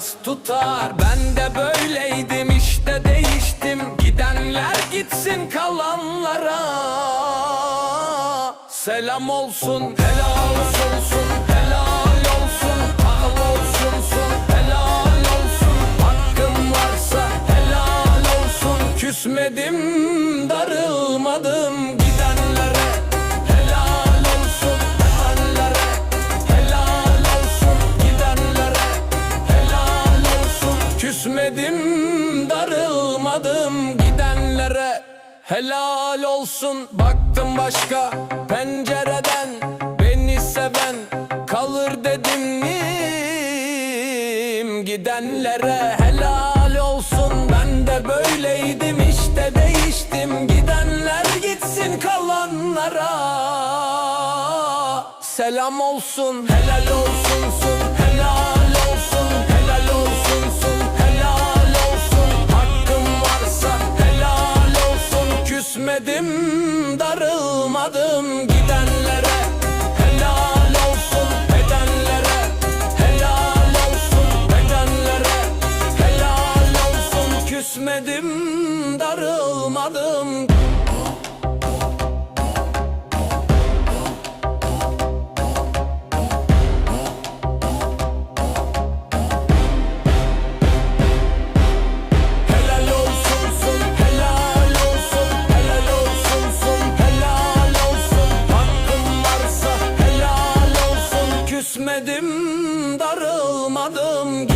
tutar. Ben de böyleydim işte değiştim. Gidenler gitsin kalanlara. Selam olsun helal olsun helal olsun. Al olsunsun helal olsun. Hakkım varsa helal olsun. Küsmedim darılmadım Küsmedim darılmadım. Gidenlere Helal olsun. Baktım başka pencereden. Beni seven kalır dedim. Gidenlere helal olsun. Ben de böyleydim işte değiştim. Gidenler gitsin kalanlara. Selam olsun helal olsunsun Küsmedim darılmadım. Gidenlere Küsmedim, darılmadım